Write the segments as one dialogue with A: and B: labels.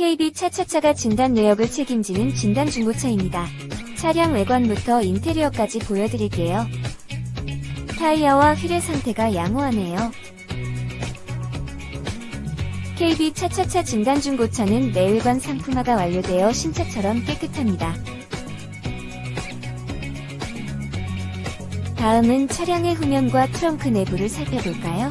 A: KB 차차차가 진단 내역을 책임지는 진단 중고차입니다. 차량 외관부터 인테리어까지 보여드릴게요. 타이어와 휠의 상태가 양호하네요. KB 차차차 진단 중고차는 내외관 상품화가 완료되어 신차처럼 깨끗합니다. 다음은 차량의 후면과 트렁크 내부를 살펴볼까요?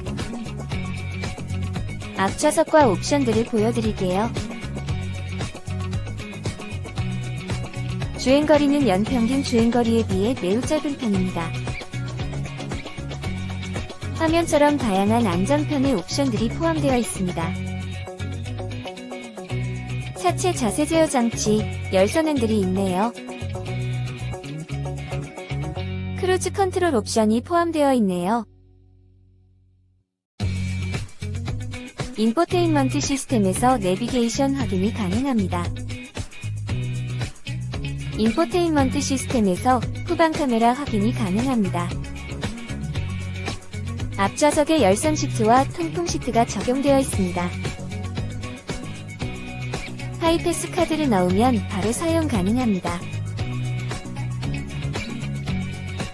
A: 앞좌석과 옵션들을 보여드릴게요. 주행거리는 연평균 주행거리에 비해 매우 짧은 편입니다. 화면처럼 다양한 안전편의 옵션들이 포함되어 있습니다. 차체 자세 제어 장치, 열선 핸들이 있네요. 크루즈 컨트롤 옵션이 포함되어 있네요. 인포테인먼트 시스템에서 내비게이션 확인이 가능합니다. 인포테인먼트 시스템에서 후방 카메라 확인이 가능합니다. 앞좌석에 열선 시트와 통풍 시트가 적용되어 있습니다. 하이패스 카드를 넣으면 바로 사용 가능합니다.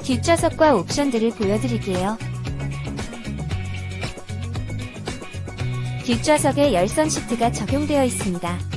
A: 뒷좌석과 옵션들을 보여드릴게요. 뒷좌석에 열선 시트가 적용되어 있습니다.